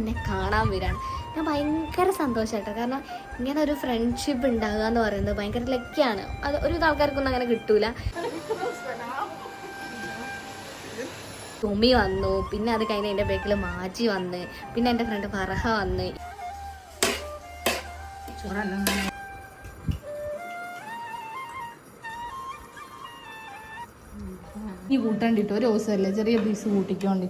എന്നെ കാണാൻ വരികയാണ്. ഞാൻ ഭയങ്കര സന്തോഷമായിട്ടോ കാരണം ഇങ്ങനെ ഒരു ഫ്രണ്ട്ഷിപ്പ് ഉണ്ടാകുക എന്ന് പറയുന്നത് ഭയങ്കര ലക്കിയാണ് അത് ഒരു ആൾക്കാർക്കൊന്നും അങ്ങനെ കിട്ടൂല. തുമി വന്നു. പിന്നെ അത് കഴിഞ്ഞ് എന്റെ ബാക്കിൽ മാജി വന്ന്. പിന്നെ എന്റെ ഫ്രണ്ട് ഫർഹ വന്ന്. ഈ കൂട്ടാണ്ടിട്ട് ഒരു ദിവസമല്ലേ? ചെറിയ piece കൂട്ടിക്കോണ്ടി.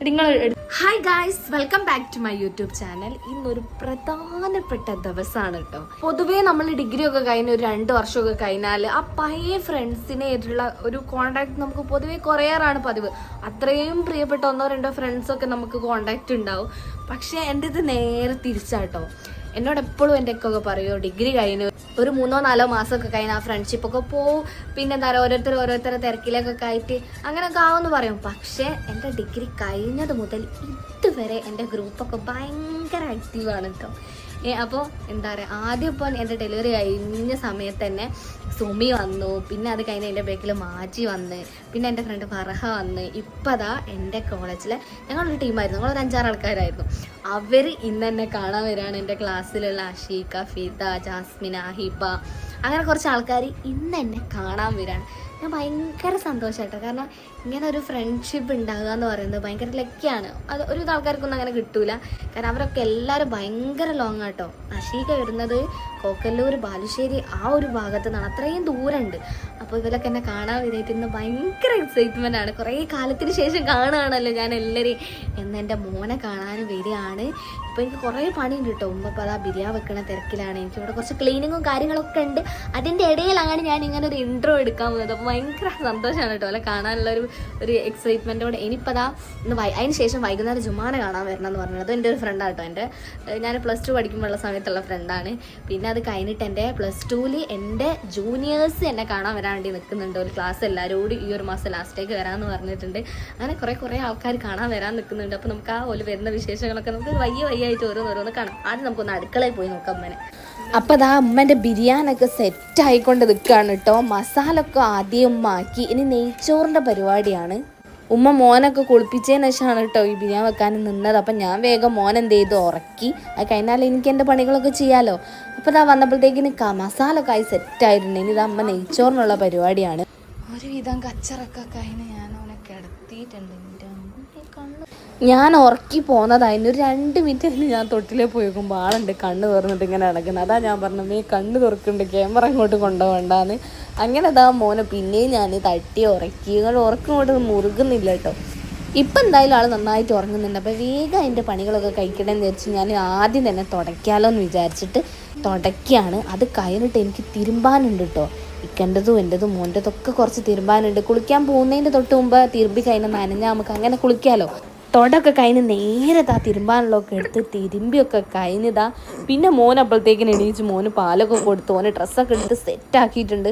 Hi guys welcome back to my YouTube channel ഇന്നൊരു പ്രധാനപ്പെട്ട ദിവസമാണ് കേട്ടോ പൊതുവേ നമ്മൾ ഡിഗ്രി ഒക്കെ കഴിഞ്ഞ ഒരു രണ്ട് വർഷമൊക്കെ കഴിഞ്ഞാൽ ആ പഴയ ഫ്രണ്ട്സിനായിട്ടുള്ള ഒരു കോണ്ടാക്ട് നമുക്ക് പൊതുവേ കുറയാറാണ് പതിവ്. അത്രയും പ്രിയപ്പെട്ട ഒന്നോ രണ്ടോ ഫ്രണ്ട്സൊക്കെ നമുക്ക് കോണ്ടാക്ട് ഉണ്ടാവും. പക്ഷേ എന്റെ ഇത് നേരെ തിരിച്ചാട്ടോ എന്നോട് എപ്പോഴും എന്റെ ഒക്കെ പറയുമോ ഡിഗ്രി കഴിഞ്ഞു. ഒരു മൂന്നോ നാലോ മാസമൊക്കെ കഴിഞ്ഞ് ആ ഫ്രണ്ട്ഷിപ്പ് ഒക്കെ പോവും. പിന്നെ എന്താ പറയുക ഓരോരുത്തർ ഓരോരുത്തരെ തിരക്കിലേക്കൊക്കെ ആയിട്ട് അങ്ങനെയൊക്കെ ആവുമെന്ന് പറയും. പക്ഷേ എന്റെ ഡിഗ്രി കഴിഞ്ഞത് മുതൽ ഇതുവരെ എന്റെ ഗ്രൂപ്പൊക്കെ ഭയങ്കര ആക്റ്റീവാണ് കേട്ടോ അപ്പോൾ എന്താ പറയുക ആദ്യം ഇപ്പോൾ എന്റെ ഡെലിവറി കഴിഞ്ഞ സമയത്ത് തന്നെ സുമി വന്നു പിന്നെ അത് കഴിഞ്ഞ് എന്റെ ബേക്കിൽ മാജി വന്ന് പിന്നെ എന്റെ ഫ്രണ്ട് ഫറഹ വന്ന് ഇപ്പം അതാ എന്റെ കോളേജിൽ ഞങ്ങളൊരു ടീമായിരുന്നു ഞങ്ങളൊരു അഞ്ചാറ് ആൾക്കാരായിരുന്നു. അവർ ഇന്ന് എന്നെ കാണാൻ വരികയാണ് എന്റെ ക്ലാസ്സിലുള്ള അഷീക ഫീത ജാസ്മിന ഹിബ അങ്ങനെ കുറച്ച് ആൾക്കാർ ഇന്ന് എന്നെ കാണാൻ വരികയാണ് ഞാൻ ഭയങ്കര സന്തോഷമായിട്ടോ കാരണം ഇങ്ങനെ ഒരു ഫ്രണ്ട്ഷിപ്പ് ഉണ്ടാകുക എന്ന് പറയുന്നത് ഭയങ്കര ലക്കിയാണ് അത് ഒരു ആൾക്കാർക്കൊന്നും അങ്ങനെ കിട്ടൂല. കാരണം അവരൊക്കെ എല്ലാവരും ഭയങ്കര ലോങ് ആട്ടോ. അഷീക വരുന്നത് കോക്കല്ലൂർ ബാലുശ്ശേരി ആ ഒരു ഭാഗത്ത് നിന്നാണ്. അത്രയും ദൂരമുണ്ട് അപ്പോൾ ഇവരൊക്കെ എന്നെ കാണാൻ ഇന്ന് ഭയങ്കര എക്സൈറ്റ്മെന്റ് ആണ്. കുറേ കാലത്തിന് ശേഷം കാണുകയാണല്ലോ ഞാൻ എല്ലാവരെയും എന്നെ മോനെ കാണാൻ വരികയാണ്. ഇപ്പോൾ എനിക്ക് കുറേ പണിയുണ്ട് കേട്ടോ ഉമ്മ അപ്പോൾ അതാ ബിരിയാണി വെക്കണ തിരക്കിലാണ്. എനിക്ക് ഇവിടെ കുറച്ച് ക്ലീനിങ്ങും കാര്യങ്ങളൊക്കെ ഉണ്ട്. അതിന്റെ ഇടയിലാണ് ഞാൻ ഇങ്ങനെ ഒരു ഇൻട്രോ എടുക്കാൻ പോകുന്നത്. അപ്പോൾ ഭയങ്കര സന്തോഷമാണ് കേട്ടോ അല്ലെ കാണാനുള്ള ഒരു ഒരു എക്സൈറ്റ്മെന്റോടെ ഇനിയിപ്പോൾ അതാ ഇന്ന് വൈ അതിന് ശേഷം വൈകുന്നേരം ജുമാന കാണാൻ വരണം എന്ന് പറഞ്ഞത് എന്റെ ഒരു ഫ്രണ്ടാണ് കേട്ടോ എന്റെ. ഞാൻ പ്ലസ് ടു പഠിക്കുമ്പോഴുള്ള സമയത്തുള്ള ഫ്രണ്ടാണ് പിന്നെ അത് കഴിഞ്ഞിട്ട് എന്റെ പ്ലസ് ടുവിൽ എന്റെ ജൂനിയേഴ്സ് എന്നെ കാണാൻ വരാൻ വേണ്ടി നിൽക്കുന്നുണ്ട് ഒരു ക്ലാസ് എല്ലാവരും കൂടി ഈ ഒരു മാസം ലാസ്റ്റേക്ക് വരാമെന്ന് പറഞ്ഞിട്ടുണ്ട്. അങ്ങനെ കുറേ കുറേ ആൾക്കാർ കാണാൻ വരാൻ നിൽക്കുന്നുണ്ട് അപ്പോൾ നമുക്ക് ആ ഒരു വരുന്ന വിശേഷങ്ങളൊക്കെ നമുക്ക് വയ്യ വയ്യ വയ്യായിട്ട് ഓരോന്ന് ഓരോന്ന് കാണാം. ആദ്യം നമുക്കൊന്ന് അടുക്കളയിൽ പോയി നോക്കാം അമ്മനെ. അപ്പൊ അതാ അമ്മന്റെ ബിരിയാണൊക്കെ സെറ്റ് ആയിക്കൊണ്ട് നിൽക്കുകയാണ് കേട്ടോ മസാല ഒക്കെ ആദ്യം മാക്കി ഇനി നെയ്ച്ചോറിന്റെ പരിപാടിയാണ്. ഉമ്മ മോനൊക്കെ കുളിപ്പിച്ചതിന് ശേഷമാണ് കേട്ടോ ഈ ബിരിയാണി വെക്കാൻ നിന്നത്. അപ്പം ഞാൻ വേഗം മോൻ എന്ത് ചെയ്തു? ഉറക്കി. അത് കഴിഞ്ഞാൽ എനിക്ക് എന്റെ പണികളൊക്കെ ചെയ്യാലോ. അപ്പോൾ ഇതാ വന്നപ്പോഴത്തേക്കിന് ക മസാല ഒക്കെ ആയി സെറ്റ് ആയിട്ടുണ്ട്. ഇനി ഇത് അമ്മ നെയ്ച്ചോറിനുള്ള പരിപാടിയാണ്. ഒരുവിധം കച്ചറൊക്കെ കഴിഞ്ഞ് ഞാൻ അവനെ കിടത്തിയിട്ടുണ്ട്. എന്റെ കണ്ണ് ഞാൻ ഉറക്കി പോന്നതായിരുന്നു ഒരു രണ്ട് മിനിറ്റ് കഴിഞ്ഞ് ഞാൻ തൊട്ടിലേ പോയി നോക്കുമ്പോൾ ആളുണ്ട് കണ്ണ് തുറന്നിട്ട് ഇങ്ങനെ നടക്കുന്നത് അതാ ഞാൻ പറഞ്ഞത് നീ കണ്ണ് തുറക്കുന്നുണ്ട് ക്യാമറ അങ്ങോട്ട് കൊണ്ടുപോകണ്ടാന്ന്. അങ്ങനെ അതാ മോനെ പിന്നെയും ഞാൻ തട്ടി ഉറക്കി. നിങ്ങൾ ഉറക്കം കൊണ്ട് മുറുകുന്നില്ല കേട്ടോ. ഇപ്പം എന്തായാലും ആൾ നന്നായിട്ട് ഉറങ്ങുന്നുണ്ട്. അപ്പോൾ വേഗം അതിന്റെ പണികളൊക്കെ കഴിക്കണമെന്ന് വിചാരിച്ച് ഞാൻ ആദ്യം തന്നെ തുടയ്ക്കാലോ എന്ന് വിചാരിച്ചിട്ട് തുടയ്ക്കുകയാണ് അത് കഴിഞ്ഞിട്ട് എനിക്ക് തിരുമ്പാനുണ്ട് കേട്ടോ. ഇക്കന്റെതും എന്റെതും മോന്റെതൊക്കെ കുറച്ച് തിരുമ്പാനുണ്ട്. കുളിക്കാൻ പോകുന്നതിന്റെ തൊട്ട് മുമ്പ് തിരുമ്പി കഴിഞ്ഞാൽ നനഞ്ഞാൽ നമുക്ക് അങ്ങനെ കുളിക്കാമല്ലോ തൊടൊക്കെ കഴിഞ്ഞ് നേരെ താ തിരുമ്പാനുള്ളതൊക്കെ എടുത്ത് തിരുമ്പിയൊക്കെ കഴിഞ്ഞതാ പിന്നെ മോൻ അപ്പോഴത്തേക്കിന് എണീച്ച് മോന് പാലൊക്കെ കൊടുത്ത് ഓന് ഡ്രസ്സൊക്കെ എടുത്ത് സെറ്റാക്കിയിട്ടുണ്ട്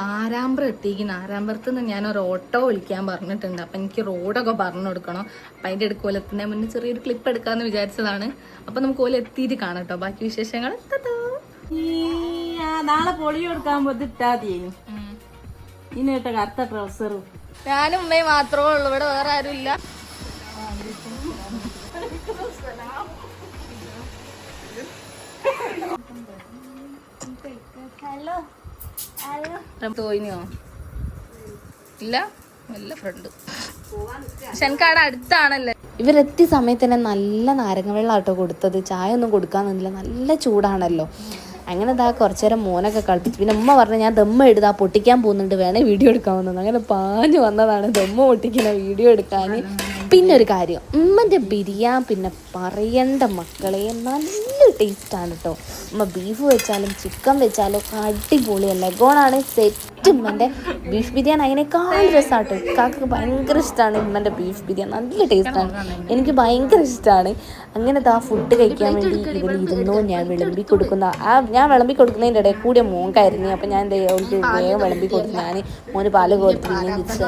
ആരാമ്പ്രം എത്തിക്കുന്നു ആരാമ്പ്രത്ത് നിന്ന് ഞാൻ ഒരു ഓട്ടോ വിളിക്കാൻ പറഞ്ഞിട്ടുണ്ട്. അപ്പം എനിക്ക് റോഡൊക്കെ പറഞ്ഞു കൊടുക്കണം. അപ്പം അതിന്റെ അടുക്ക് ഓല എത്തുന്നതിന് മുന്നേ ചെറിയൊരു ക്ലിപ്പ് എടുക്കാമെന്ന് വിചാരിച്ചതാണ്. അപ്പം നമുക്ക് ഓല എത്തിയിട്ട് കാണാം കേട്ടോ ബാക്കി വിശേഷങ്ങൾ. നാളെ പൊളി കൊടുക്കാൻ പോയിട്ട് ഇനി കേട്ടോ കറുത്ത ട്രൗസറും ഞാനും ഉമ്മയും മാത്രമേ ഉള്ളൂ. ഇവിടെ വേറെ ആരും ഇല്ല. തോന്നിയോ ഇല്ല നല്ല ഫ്രണ്ട് പക്ഷെ എനിക്ക് അവിടെ അടുത്താണല്ലേ? ഇവരെത്തിയ സമയത്ത് തന്നെ നല്ല നാരങ്ങ വെള്ളം ആട്ടോ കൊടുത്തത്. ചായ ഒന്നും കൊടുക്കാൻ നിന്നില്ല. നല്ല ചൂടാണല്ലോ. അങ്ങനെ ഇതാ കുറച്ചു നേരം മോനൊക്കെ കളിപ്പിച്ചു. പിന്നെ ഉമ്മ പറഞ്ഞു ഞാൻ ദമ്മ എടുത്താ പൊട്ടിക്കാൻ പോകുന്നുണ്ട്. വേണേ വീഡിയോ എടുക്കാൻ വന്നത് അങ്ങനെ പാഞ്ഞു വന്നതാണ് ദമ്മ പൊട്ടിക്കുന്ന വീഡിയോ എടുക്കാൻ. പിന്നെ ഒരു കാര്യം. ഉമ്മന്റെ ബിരിയാൻ പിന്നെ പറയണ്ട മക്കളെ നല്ല ടേസ്റ്റാണ് കേട്ടോ നമ്മൾ ബീഫ് വെച്ചാലും ചിക്കൻ വെച്ചാലും അടിപൊളിയല്ല? ഗോണാണ് സെറ്റ് ഉമ്മന്റെ ബീഫ് ബിരിയാണി. അതിനേക്കാൾ കേട്ടോ ഇക്കാക്ക് ഭയങ്കര ഇഷ്ടമാണ് ഉമ്മന്റെ ബീഫ് ബിരിയാണി. നല്ല ടേസ്റ്റാണ് എനിക്ക് ഭയങ്കര ഇഷ്ടമാണ് അങ്ങനത്തെ ആ ഫുഡ് കഴിക്കാൻ വേണ്ടി ഇവന് ഇരുന്നു. ഞാൻ വിളമ്പി കൊടുക്കുന്ന. ആ ഞാൻ വിളമ്പി കൊടുക്കുന്നതിന്റെ ഇടയിൽ കൂടെ മോങ്കായിരുന്നു അപ്പം ഞാൻ അവൾക്ക് വേഗം വിളമ്പി കൊടുത്തു. ഞാൻ മോന് പാൽ കൊടുത്തു ഞാൻ തിരിച്ചു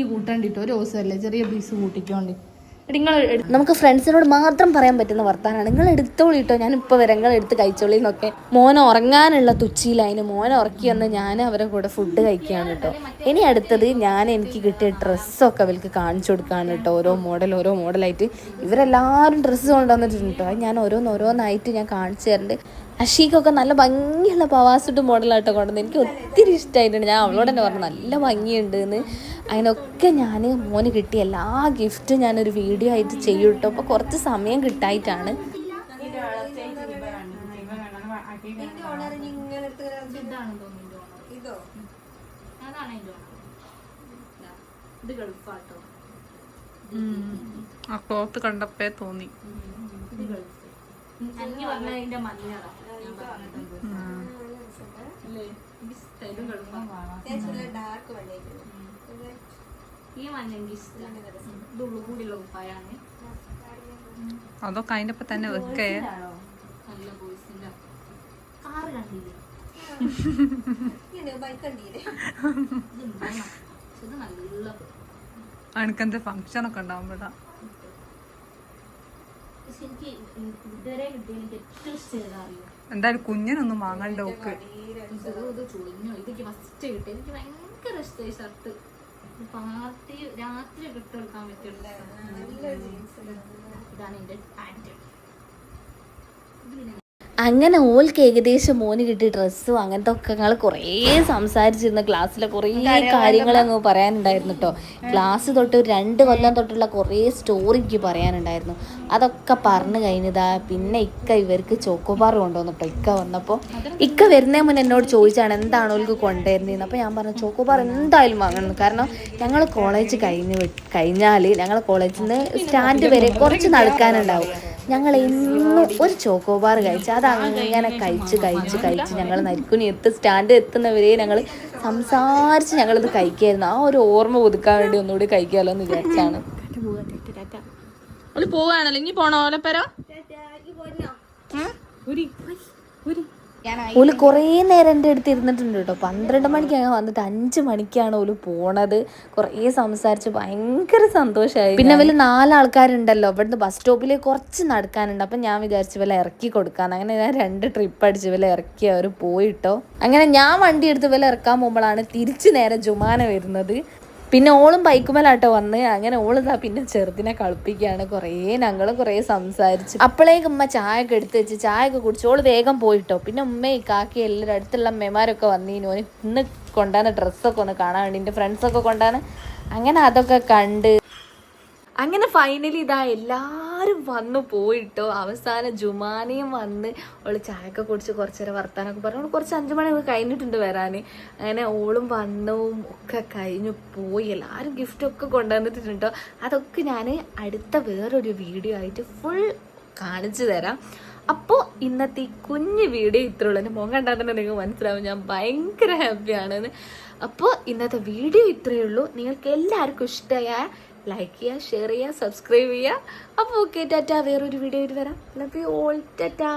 ഈ കൂട്ടാണ്ടിട്ട് ഒരു ദിവസമല്ലേ? ചെറിയ പീസ് കൂട്ടിക്കോണ്ടി. നമുക്ക് ഫ്രണ്ട്സിനോട് മാത്രം പറയാൻ പറ്റുന്ന വർത്താനാണ്. നിങ്ങൾ എടുത്തോളി കേട്ടോ ഞാൻ ഇപ്പോൾ വരെ. നിങ്ങൾ എടുത്ത് കഴിച്ചോളി എന്നൊക്കെ. മോനെ ഉറങ്ങാനുള്ള തുച്ചിയിലായിന് മോനെ ഉറക്കി വന്ന് ഞാൻ അവരെ കൂടെ ഫുഡ് കഴിക്കുകയാണ് കേട്ടോ ഇനി അടുത്തത് ഞാൻ എനിക്ക് കിട്ടിയ ഡ്രസ്സൊക്കെ അവർക്ക് കാണിച്ചു കൊടുക്കുകയാണ് കേട്ടോ ഓരോ മോഡൽ ഓരോ മോഡലായിട്ട് ഇവരെല്ലാവരും ഡ്രസ്സ് കൊണ്ടുവന്നിട്ടുണ്ട് കേട്ടോ അത് ഞാൻ ഓരോന്നോരോന്നായിട്ട് ഞാൻ കാണിച്ചു തരുന്നുണ്ട് അഷീക്കൊക്കെ നല്ല ഭംഗിയുള്ള പവാസുട്ട് മോഡലാട്ടോ കൊണ്ടുവന്നത്. എനിക്ക് ഒത്തിരി ഇഷ്ടമായിട്ടുണ്ട് ഞാൻ അവളോട് തന്നെ പറഞ്ഞു നല്ല ഭംഗിയുണ്ട് എന്ന് അതിനൊക്കെ ഞാൻ മോന് കിട്ടിയ എല്ലാ ഗിഫ്റ്റും ഞാനൊരു വീഡിയോ ആയിട്ട് ചെയ്യും കേട്ടോ അപ്പോൾ കുറച്ച് സമയം കിട്ടായിട്ടാണ്. ആ ക്ലോത്ത് കണ്ടപ്പേ തോന്നി. ഇത് ഗൾഫ് അഞ്ഞു പറഞ്ഞ അതിന്റെ അതൊക്കെ അതിന്റെ ഒപ്പം തന്നെ വെക്കേ. എനിക്കെന്ത് ഫംഗ്ഷൻ ഒക്കെ ഉണ്ടാവുമ്പോഴാ. എനിക്ക് ഇതുവരെ കിട്ടിയ എനിക്ക് ഏറ്റവും ഇഷ്ടം അറിയോ? എന്തായാലും കുഞ്ഞിനൊന്നും വാങ്ങണ്ട ഓക്ക് കിട്ടി എനിക്ക് ഇഷ്ടമായി പാർട്ടി രാത്രി ഒരു dress. ഇതാണ് എന്റെ പാന്റ് അങ്ങനെ ഓൾക്ക് ഏകദേശം മോന് കിട്ടിയ ഡ്രസ്സും അങ്ങനത്തെ ഒക്കെ ഞങ്ങൾ കുറേ സംസാരിച്ചിരുന്ന. ക്ലാസ്സിലെ കുറേ കാര്യങ്ങൾ അങ്ങ് പറയാനുണ്ടായിരുന്നു കേട്ടോ ക്ലാസ് തൊട്ട് ഒരു രണ്ട് കൊല്ലം തൊട്ടുള്ള കുറേ സ്റ്റോറി എനിക്ക് പറയാനുണ്ടായിരുന്നു. അതൊക്കെ പറഞ്ഞു കഴിഞ്ഞതാ. പിന്നെ ഇക്ക ഇവർക്ക് ചോക്കോബാർ കൊണ്ടുവന്നു കേട്ടോ ഇക്ക വന്നപ്പോൾ ഇക്ക വരുന്നേ മുന്നേ എന്നോട് ചോദിച്ചാണ് എന്താണ് ഓൾക്ക് കൊണ്ടുവരുന്നതെന്ന് അപ്പോൾ ഞാൻ പറഞ്ഞു ചോക്കോബാർ എന്തായാലും വാങ്ങണം. കാരണം ഞങ്ങൾ കോളേജ് കഴിഞ്ഞ് കഴിഞ്ഞാൽ ഞങ്ങൾ കോളേജിൽ നിന്ന് സ്റ്റാൻഡ് വരെ കുറച്ച് നടക്കാനുണ്ടാവും. ഞങ്ങൾ എന്നും ഒരു ചോക്കോബാർ കഴിച്ച് അത് അങ്ങനെ കഴിച്ച് കഴിച്ച് കഴിച്ച് ഞങ്ങൾ നരിക്കുനി എത്ത് സ്റ്റാൻഡ് എത്തുന്നവരെ ഞങ്ങൾ സംസാരിച്ച് ഞങ്ങളിത് കഴിക്കായിരുന്നു. ആ ഒരു ഓർമ്മ പുതുക്കാൻ വേണ്ടി ഒന്നുകൂടി കഴിക്കാമല്ലോ എന്ന് വിചാരിച്ചാണ് പോവാണല്ലോ. ഇനി പോണോ ഓലപ്പര? ഓൽ കുറേ നേരം എന്റെ അടുത്ത് ഇരുന്നിട്ടുണ്ട് കേട്ടോ. പന്ത്രണ്ട് മണിക്ക് അങ്ങ് വന്നിട്ട് അഞ്ച് മണിക്കാണ് ഓൽ പോണത്. കുറേ സംസാരിച്ച് ഭയങ്കര സന്തോഷമായി പിന്നെ വലിയ നാലാൾക്കാരുണ്ടല്ലോ. ഇവിടുന്ന് ബസ് സ്റ്റോപ്പിൽ കുറച്ച് നടക്കാനുണ്ട്. അപ്പം ഞാൻ വിചാരിച്ചു വല്ല ഇറക്കി കൊടുക്കാന്ന്. അങ്ങനെ ഞാൻ രണ്ട് ട്രിപ്പ് അടിച്ച് വല്ല ഇറക്കി അവർ പോയിട്ടോ. അങ്ങനെ ഞാൻ വണ്ടി എടുത്ത് വല്ല ഇറക്കാൻ പോകുമ്പോഴാണ് തിരിച്ച് നേരെ ജുമാന വരുന്നത്. പിന്നെ ഓളും ബൈക്കുമലാട്ടോ വന്ന്. അങ്ങനെ ഓളിതാ പിന്നെ ചെറുതിനെ കളിപ്പിക്കുകയാണ് കുറേ ഞങ്ങൾ കുറേ സംസാരിച്ചു. അപ്പോഴേക്കും ഉമ്മ ചായ ഒക്കെ എടുത്ത് വെച്ച് ചായ ഒക്കെ കുടിച്ചു ഓൾ വേഗം പോയിട്ടോ. പിന്നെ ഉമ്മയും കാക്കി എല്ലാവരും അടുത്തുള്ള അമ്മമാരൊക്കെ വന്നീനു. ഇന്ന് കൊണ്ടാണ് ഡ്രസ്സൊക്കെ ഒന്ന് കാണാൻ വേണ്ടി. എന്റെ ഫ്രണ്ട്സൊക്കെ കൊണ്ടാണ് അങ്ങനെ അതൊക്കെ കണ്ട്. അങ്ങനെ ഫൈനലി ഇതാ എല്ലാവരും വന്നു പോയിട്ടോ. അവസാനം ജുമാനയും വന്ന് ഓൾ ചായയൊക്കെ കുടിച്ച് കുറച്ചേരം വർത്താനൊക്കെ പറഞ്ഞു. ഓൾ കുറച്ച് അഞ്ചു മണിയൊക്കെ കഴിഞ്ഞിട്ടുണ്ട് വരാൻ അങ്ങനെ ഓളും വന്നവും ഒക്കെ കഴിഞ്ഞു പോയി. എല്ലാവരും ഗിഫ്റ്റ് ഒക്കെ കൊണ്ടുവന്നിട്ടുണ്ടോ അതൊക്കെ ഞാൻ അടുത്ത വേറൊരു വീഡിയോ ആയിട്ട് ഫുൾ കാണിച്ചു തരാം. അപ്പോൾ ഇന്നത്തെ ഈ കുഞ്ഞു വീഡിയോ ഇത്രേ ഉള്ളൂ എന്റെ മുഖം കണ്ടാൽ തന്നെ നിങ്ങൾക്ക് മനസ്സിലാവും. ഞാൻ ഭയങ്കര ഹാപ്പിയാണെന്ന് അപ്പോൾ ഇന്നത്തെ വീഡിയോ ഇത്രയേ ഉള്ളൂ. നിങ്ങൾക്ക് എല്ലാവർക്കും ഇഷ്ടമായ ലൈക്ക് ചെയ്യുക ഷെയർ ചെയ്യുക സബ്സ്ക്രൈബ് ചെയ്യുക. അപ്പോൾ ഓക്കെ ടാറ്റ. വേറൊരു വീഡിയോ ആയിട്ട് വരാം. Love you all tata.